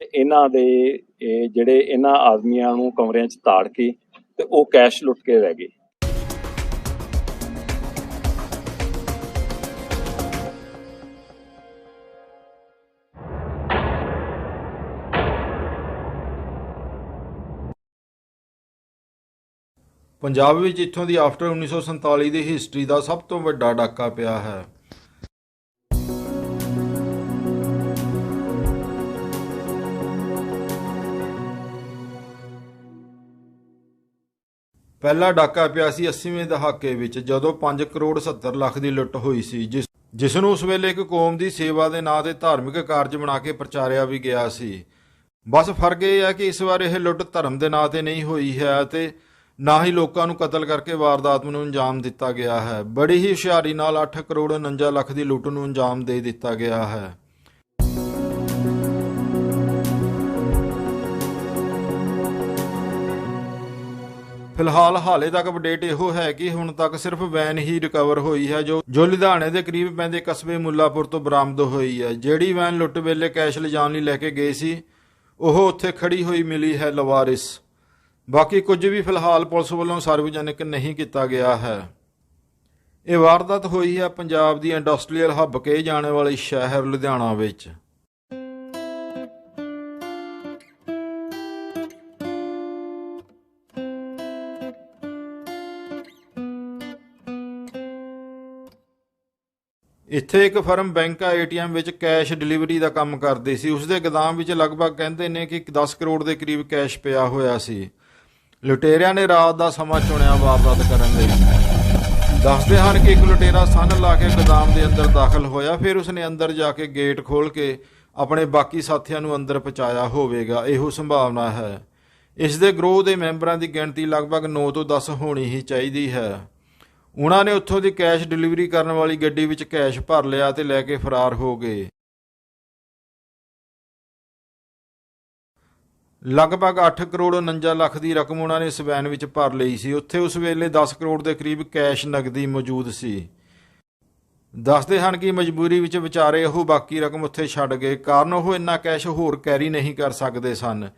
ਤੇ ਇਹਨਾਂ ਦੇ ਜਿਹੜੇ ਇਹਨਾਂ ਆਦਮੀਆਂ ਨੂੰ ਕਮਰਿਆਂ 'ਚ ਤਾੜ ਕੇ ਤੇ ਉਹ ਕੈਸ਼ ਲੁੱਟ ਕੇ ਲੈ ਗਏ। ਪੰਜਾਬ ਵਿੱਚ ਇੱਥੋਂ ਦੀ ਆਫਟਰ 1947 ਦੀ ਹਿਸਟਰੀ ਦਾ ਸਭ ਤੋਂ ਵੱਡਾ ਡਾਕਾ ਪਿਆ ਹੈ। ਪਹਿਲਾ ਡਾਕਾ ਪਿਆ ਸੀ 80ਵੇਂ ਦਹਾਕੇ ਵਿੱਚ, ਜਦੋਂ 5 ਕਰੋੜ 70 ਲੱਖ ਦੀ ਲੁੱਟ ਹੋਈ ਸੀ, ਜਿਸ ਜਿਸ ਨੂੰ ਉਸ ਵੇਲੇ ਇੱਕ ਕੌਮ ਦੀ ਸੇਵਾ ਦੇ ਨਾਂ ਤੇ ਧਾਰਮਿਕ ਕਾਰਜ ਬਣਾ ਕੇ ਪ੍ਰਚਾਰਿਆ ਵੀ ਗਿਆ ਸੀ। ਬਸ ਫ਼ਰਕ ਇਹ ਹੈ ਕਿ ਇਸ ਵਾਰ ਇਹ ਲੁੱਟ ਧਰਮ ਦੇ ਨਾਂ ਤੇ ਨਹੀਂ ਹੋਈ ਹੈ ਅਤੇ ਨਾ ਹੀ ਲੋਕਾਂ ਨੂੰ ਕਤਲ ਕਰਕੇ ਵਾਰਦਾਤ ਨੂੰ ਅੰਜਾਮ ਦਿੱਤਾ ਗਿਆ ਹੈ। ਬੜੀ ਹੀ ਹੁਸ਼ਿਆਰੀ ਨਾਲ 8 ਕਰੋੜ 49 ਲੱਖ ਦੀ ਲੁੱਟ ਨੂੰ ਅੰਜਾਮ ਦੇ ਦਿੱਤਾ ਗਿਆ ਹੈ। ਫਿਲਹਾਲ ਹਾਲੇ ਤੱਕ ਅਪਡੇਟ ਇਹੋ ਹੈ ਕਿ ਹੁਣ ਤੱਕ ਸਿਰਫ ਵੈਨ ਹੀ ਰਿਕਵਰ ਹੋਈ ਹੈ, ਜੋ ਜੋ ਲੁਧਿਆਣੇ ਦੇ ਕਰੀਬ ਪੈਂਦੇ ਕਸਬੇ ਮੁੱਲਾਪੁਰ ਤੋਂ ਬਰਾਮਦ ਹੋਈ ਹੈ। ਜਿਹੜੀ ਵੈਨ ਲੁੱਟ ਵੇਲੇ ਕੈਸ਼ ਲਿਜਾਣ ਲਈ ਲੈ ਕੇ ਗਏ ਸੀ, ਉਹ ਉੱਥੇ ਖੜੀ ਹੋਈ ਮਿਲੀ ਹੈ ਲਵਾਰਿਸ। ਬਾਕੀ ਕੁਝ ਵੀ ਫਿਲਹਾਲ ਪੁਲਿਸ ਵੱਲੋਂ ਸਾਰਵਜਨਿਕ ਨਹੀਂ ਕੀਤਾ ਗਿਆ ਹੈ। ਇਹ ਵਾਰਦਾਤ ਹੋਈ ਹੈ ਪੰਜਾਬ ਦੀ ਇੰਡਸਟਰੀਅਲ ਹੱਬ ਕੇ ਜਾਣੇ ਵਾਲੇ ਸ਼ਹਿਰ ਲੁਧਿਆਣਾ ਵਿੱਚ। ਇੱਥੇ ਇੱਕ ਫਰਮ ਬੈਂਕ ਏਟੀਐਮ ਵਿੱਚ ਕੈਸ਼ ਡਿਲੀਵਰੀ ਦਾ ਕੰਮ ਕਰਦੀ ਸੀ। ਉਸ ਦੇ ਗਦਾਮ ਵਿੱਚ ਲਗਭਗ ਕਹਿੰਦੇ ਨੇ ਕਿ 10 ਕਰੋੜ ਦੇ ਕਰੀਬ ਕੈਸ਼ ਪਿਆ ਹੋਇਆ ਸੀ। ਲੁਟੇਰਿਆਂ ਨੇ ਰਾਤ ਦਾ ਸਮਾਂ ਚੁਣਿਆ ਵਾਰਦਾਤ ਕਰਨ ਲਈ। ਦੱਸਦੇ ਹਨ ਕਿ ਇੱਕ ਲੁਟੇਰਾ ਸੰਨ ਲਾ ਕੇ ਗਦਾਮ ਦੇ ਅੰਦਰ ਦਾਖਲ ਹੋਇਆ, ਫਿਰ ਉਸਨੇ ਅੰਦਰ ਜਾ ਕੇ ਗੇਟ ਖੋਲ ਕੇ ਆਪਣੇ ਬਾਕੀ ਸਾਥੀਆਂ ਨੂੰ ਅੰਦਰ ਪਹੁੰਚਾਇਆ ਹੋਵੇਗਾ। ਇਹੋ ਸੰਭਾਵਨਾ ਹੈ। ਇਸ ਦੇ ਗਰੋਹ ਦੇ ਮੈਂਬਰਾਂ ਦੀ ਗਿਣਤੀ ਲਗਭਗ 9 ਤੋਂ 10 ਹੋਣੀ ਹੀ ਚਾਹੀਦੀ ਹੈ। ਉਹਨਾਂ ਨੇ ਉੱਥੋਂ ਦੀ ਕੈਸ਼ ਡਿਲੀਵਰੀ ਕਰਨ ਵਾਲੀ ਗੱਡੀ ਵਿੱਚ ਕੈਸ਼ ਭਰ ਲਿਆ ਤੇ ਲੈ ਕੇ ਫਰਾਰ ਹੋ ਗਏ। ਲਗਭਗ 8 ਕਰੋੜ 49 ਲੱਖ ਦੀ ਰਕਮ ਉਹਨਾਂ ਨੇ ਸਵੈਨ ਵਿੱਚ ਭਰ ਲਈ ਸੀ। ਉੱਥੇ ਉਸ ਵੇਲੇ 10 ਕਰੋੜ ਦੇ ਕਰੀਬ ਕੈਸ਼ ਨਗਦੀ ਮੌਜੂਦ ਸੀ। ਦੱਸਦੇ ਹਨ ਕਿ ਮਜਬੂਰੀ ਵਿੱਚ ਵਿਚਾਰੇ ਉਹ ਬਾਕੀ ਰਕਮ ਉੱਥੇ ਛੱਡ ਗਏ। ਕਾਰਨ ਉਹ ਇੰਨਾ ਕੈਸ਼ ਹੋਰ ਕੈਰੀ ਨਹੀਂ ਕਰ ਸਕਦੇ ਸਨ।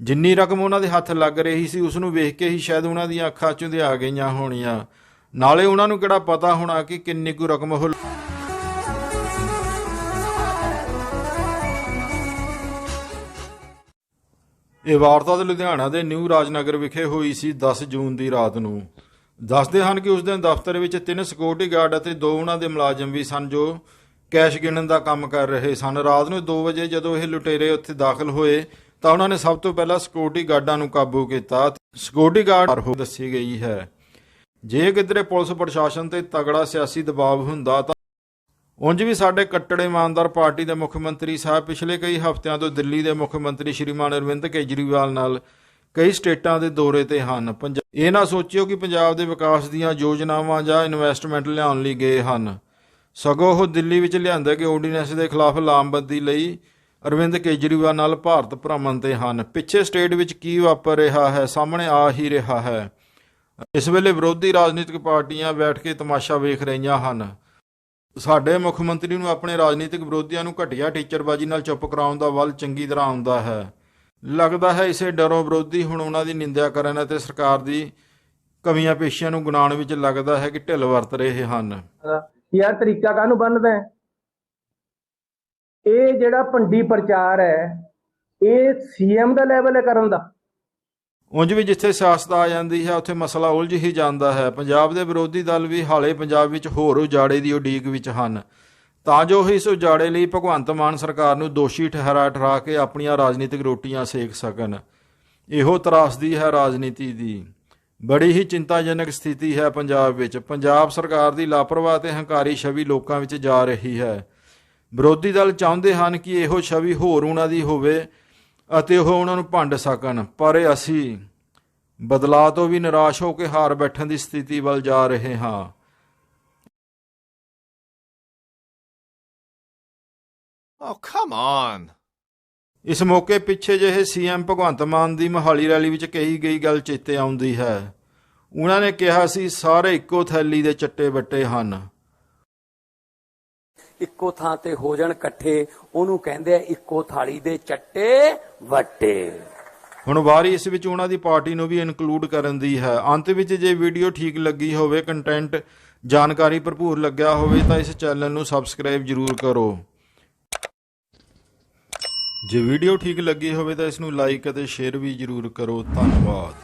ਜਿੰਨੀ ਰਕਮ ਉਹਨਾਂ ਦੇ ਹੱਥ ਲੱਗ ਰਹੀ ਸੀ, ਉਸ ਨੂੰ ਵੇਖ ਕੇ ਹੀ ਸ਼ਾਇਦ ਉਹਨਾਂ ਦੀਆਂ ਅੱਖਾਂ ਚੁੰਦੇ ਗਈਆਂ ਹੋਣੀਆਂ। ਨਾਲੇ ਉਹਨਾਂ ਨੂੰ ਕਿਹੜਾ ਪਤਾ ਹੋਣਾ ਕਿ ਕਿੰਨੀ ਕੁ ਰਕਮ ਉਹ ਇਹ ਵਾਰਦਾਤ ਲੁਧਿਆਣਾ ਦੇ ਨਿਊ ਰਾਜਨਗਰ ਵਿਖੇ ਹੋਈ ਸੀ 10 ਜੂਨ ਦੀ ਰਾਤ ਨੂੰ। ਦੱਸਦੇ ਹਨ ਕਿ ਉਸ ਦਿਨ ਦਫ਼ਤਰ ਵਿੱਚ ਤਿੰਨ ਸਿਕਿਉਰਿਟੀ ਗਾਰਡ ਅਤੇ ਦੋ ਉਹਨਾਂ ਦੇ ਮੁਲਾਜ਼ਮ ਵੀ ਸਨ ਜੋ ਕੈਸ਼ ਗਿਣਨ ਦਾ ਕੰਮ ਕਰ ਰਹੇ ਸਨ। ਰਾਤ ਨੂੰ 2 ਵਜੇ ਜਦੋਂ ਇਹ ਲੁਟੇਰੇ ਉੱਥੇ ਦਾਖਲ ਹੋਏ ਤਾਂ ਉਹਨਾਂ ਨੇ ਸਭ ਤੋਂ ਪਹਿਲਾਂ ਸਿਕਿਉਰਿਟੀ ਗਾਰਡਾਂ ਨੂੰ ਕਾਬੂ ਕੀਤਾ। ਸਿਕਿਉਰਿਟੀ ਗਾਰਡ ਦੱਸੀ ਗਈ ਹੈ। ਜੇ ਕਿਧਰੇ ਪੁਲਿਸ ਪ੍ਰਸ਼ਾਸਨ ਤੇ ਤਗੜਾ ਸਿਆਸੀ ਦਬਾਅ ਹੁੰਦਾ ਤਾਂ ਉਂਝ ਵੀ ਸਾਡੇ ਕੱਟੜੇ ਇਮਾਨਦਾਰ ਪਾਰਟੀ ਦੇ ਮੁੱਖ ਮੰਤਰੀ ਸਾਹਿਬ ਪਿਛਲੇ ਕਈ ਹਫ਼ਤਿਆਂ ਤੋਂ ਦਿੱਲੀ ਦੇ ਮੁੱਖ ਮੰਤਰੀ ਸ਼੍ਰੀਮਾਨ ਅਰਵਿੰਦ ਕੇਜਰੀਵਾਲ ਨਾਲ ਕਈ ਸਟੇਟਾਂ ਦੇ ਦੌਰੇ ਤੇ ਹਨ। ਪੰਜ- ਇਹ ਨਾ ਸੋਚਿਓ ਕਿ ਪੰਜਾਬ ਦੇ ਵਿਕਾਸ ਦੀਆਂ ਯੋਜਨਾਵਾਂ ਜਾਂ ਇਨਵੈਸਟਮੈਂਟ ਲਿਆਉਣ ਲਈ ਗਏ ਹਨ। ਸਗੋਂ ਉਹ ਦਿੱਲੀ ਵਿੱਚ ਲਿਆਂਦੇ ਗਏ ਆਰਡੀਨੈਂਸ ਦੇ ਖਿਲਾਫ ਲਾਮਬੰਦੀ ਲਈ ਅਰਵਿੰਦ ਕੇਜਰੀਵਾਲ ਨਾਲ ਭਾਰਤ ਭ੍ਰਮਣ ਤੇ ਹਨ। ਪਿੱਛੇ ਸਟੇਟ ਵਿੱਚ ਕੀ ਵਾਪਰ ਰਿਹਾ ਹੈ, ਸਾਹਮਣੇ ਆ ਹੀ ਰਿਹਾ ਹੈ। ਇਸ ਵੇਲੇ ਵਿਰੋਧੀ ਰਾਜਨੀਤਿਕ ਪਾਰਟੀਆਂ ਬੈਠ ਕੇ ਤਮਾਸ਼ਾ ਵੇਖ ਰਹੀਆਂ ਹਨ। ਸਾਡੇ ਮੁੱਖ ਮੰਤਰੀ ਨੂੰ ਆਪਣੇ ਰਾਜਨੀਤਿਕ ਵਿਰੋਧੀਆਂ ਨੂੰ ਘਟੀਆ ਟੀਚਰਬਾਜੀ ਨਾਲ ਚੁੱਪ ਕਰਾਉਣ ਦਾ ਵੱਲ ਚੰਗੀ ਤਰ੍ਹਾਂ ਆਉਂਦਾ ਹੈ। ਲੱਗਦਾ ਹੈ ਇਸੇ ਡਰੋਂ ਵਿਰੋਧੀ ਹੁਣ ਉਹਨਾਂ ਦੀ ਨਿੰਦਿਆ ਕਰਨ ਅਤੇ ਸਰਕਾਰ ਦੀ ਕਮੀਆਂ ਪੇਸ਼ੀਆਂ ਨੂੰ ਗੁਣਾਉਣ ਵਿੱਚ ਲੱਗਦਾ ਹੈ ਕਿ ਢਿੱਲ ਵਰਤ ਰਹੇ ਹਨ। ਯਾਰ ਤਰੀਕਾ ਕਾਹਨੂੰ ਬੰਨਦਾ ਹੈ? ਇਹ ਜਿਹੜਾ ਪੰਡੀ ਪ੍ਰਚਾਰ ਹੈ, ਇਹ ਸੀਐਮ ਦਾ ਲੈਵਲ ਹੈ ਕਰਨ ਦਾ। ਉਂਝ ਵੀ ਜਿੱਥੇ ਸਿਆਸਤ ਆ ਜਾਂਦੀ ਹੈ, ਉੱਥੇ ਮਸਲਾ ਉਲਝ ਹੀ ਜਾਂਦਾ ਹੈ। ਪੰਜਾਬ ਦੇ ਵਿਰੋਧੀ ਦਲ ਵੀ ਹਾਲੇ ਪੰਜਾਬ ਵਿੱਚ ਹੋਰ ਉਜਾੜੇ ਦੀ ਉਡੀਕ ਵਿੱਚ ਹਨ। ਤਾਂ ਜੋ ਇਸ ਉਜਾੜੇ ਲਈ ਭਗਵੰਤ ਮਾਨ ਸਰਕਾਰ ਨੂੰ ਦੋਸ਼ੀ ਠਹਿਰਾ ਠਰਾ ਕੇ ਆਪਣੀਆਂ ਰਾਜਨੀਤਿਕ ਰੋਟੀਆਂ ਸੇਕ ਸਕਣ। ਇਹੋ ਤਰਾਸਦੀ ਹੈ ਰਾਜਨੀਤੀ ਦੀ। ਬੜੀ ਹੀ ਚਿੰਤਾਜਨਕ ਸਥਿਤੀ ਹੈ ਪੰਜਾਬ ਵਿੱਚ। ਪੰਜਾਬ ਸਰਕਾਰ ਦੀ ਲਾਪਰਵਾਹ ਤੇ ਹੰਕਾਰੀ ਛਵੀ ਲੋਕਾਂ ਵਿੱਚ ਜਾ ਰਹੀ ਹੈ। ਵਿਰੋਧੀ ਦਲ ਚਾਹੁੰਦੇ ਹਨ ਕਿ ਇਹੋ ਛਵੀ ਹੋਰ ਉਹਨਾਂ ਦੀ ਹੋਵੇ। ਅਤੇ ਉਹ ਉਹਨਾਂ ਨੂੰ ਭੰਡ ਸਕਣ। ਪਰ ਅਸੀਂ ਬਦਲਾਅ ਤੋਂ ਵੀ ਨਿਰਾਸ਼ ਹੋ ਕੇ ਹਾਰ ਬੈਠਣ ਦੀ ਸਥਿਤੀ ਵੱਲ ਜਾ ਰਹੇ ਹਾਂ। Oh, come on. ਇਸ ਮੌਕੇ ਪਿੱਛੇ ਜਿਹੇ ਸੀਐਮ ਭਗਵੰਤ ਮਾਨ ਦੀ ਮਹਾਲੀ ਰੈਲੀ ਵਿੱਚ ਕਹੀ ਗਈ ਗੱਲ ਚੇਤੇ ਆਉਂਦੀ ਹੈ। ਉਹਨਾਂ ਨੇ ਕਿਹਾ ਸੀ ਸਾਰੇ ਇੱਕੋ ਥੈਲੀ ਦੇ ਚੱਟੇ ਬੱਟੇ ਹਨ। ਇੱਕੋ ਥਾਂ ਤੇ ਹੋ ਜਾਣ ਇਕੱਠੇ, ਉਹਨੂੰ ਕਹਿੰਦੇ ਆ ਇੱਕੋ ਥਾਲੀ ਦੇ ਚੱਟੇ ਵੱਟੇ। ਹੁਣ ਵਾਰੀ ਇਸ ਵਿੱਚ ਉਹਨਾਂ ਦੀ ਪਾਰਟੀ ਨੂੰ ਵੀ ਇਨਕਲੂਡ ਕਰਨ ਦੀ ਹੈ। ਅੰਤ ਵਿੱਚ ਜੇ ਵੀਡੀਓ ਠੀਕ ਲੱਗੀ ਹੋਵੇ ਕੰਟੈਂਟ ਜਾਣਕਾਰੀ ਭਰਪੂਰ ਲੱਗਿਆ ਹੋਵੇ, ਤਾਂ ਇਸ ਚੈਨਲ ਨੂੰ ਸਬਸਕ੍ਰਾਈਬ ਜਰੂਰ ਕਰੋ। ਜੇ ਵੀਡੀਓ ਠੀਕ ਲੱਗੀ ਹੋਵੇ, ਤਾਂ ਇਸ ਨੂੰ ਲਾਈਕ ਅਤੇ ਸ਼ੇਅਰ ਵੀ ਜਰੂਰ ਕਰੋ। ਧੰਨਵਾਦ।